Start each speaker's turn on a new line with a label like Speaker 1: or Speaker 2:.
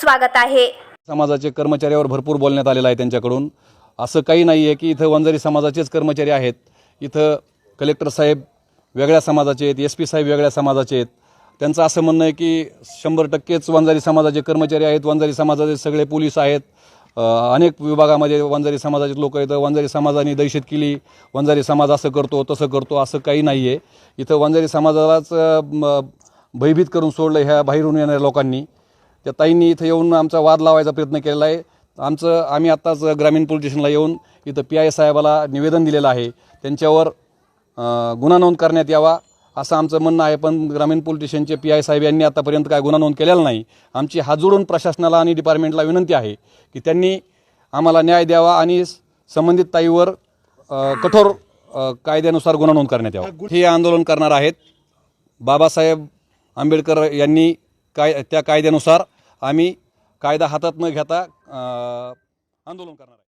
Speaker 1: स्वागत आहे.
Speaker 2: समाजाचे कर्मचाऱ्यावर भरपूर बोलण्यात आलेलं आहे त्यांच्याकडून. असं काही नाही आहे की इथं वंजारी समाजाचेच कर्मचारी आहेत. इथं कलेक्टर साहेब वेगळ्या समाजाचे आहेत एस पी साहेब वेगळ्या समाजाचे आहेत. त्यांचं असं म्हणणं आहे की शंभर टक्केच वंजारी समाजाचे कर्मचारी आहेत वंजारी समाजाचे सगळे पोलीस आहेत. अनेक विभागामध्ये वंजारी समाजाचे लोक आहेत. वंजारी समाजाने दहशत केली वंजारी समाज असं करतो तसं करतो असं काही नाही आहे इथं वंजारी समाजालाच म, भयभीत करून सोडलं ह्या बाहेरून येणाऱ्या लोकांनी. त्या ताईंनी इथं येऊन आमचा वाद लावायचा प्रयत्न केलेला आहे. आमचं आम्ही आत्ताच ग्रामीण पोलीस स्टेशनला येऊन इथं पी आय साहेबाला निवेदन दिलेलं आहे. त्यांच्यावर गुन्हा नोंद करण्यात यावा असं आमचं म्हणणं आहे. पण ग्रामीण पोलीस स्टेशनचे पी आय साहेब यांनी आतापर्यंत काय गुन्हा नोंद केलेला नाही. आमची हात जोडून प्रशासनाला आणि डिपार्टमेंटला विनंती आहे की त्यांनी आम्हाला न्याय द्यावा आणि संबंधित ताईवर कठोर कायद्यानुसार गुन्हा नोंद करण्यात यावा. हे आंदोलन करणार आहेत. बाबासाहेब आंबेडकर यांनी काय त्या कायद्यानुसार आम्ही कायदा हातात न घेता आंदोलन करणार आहे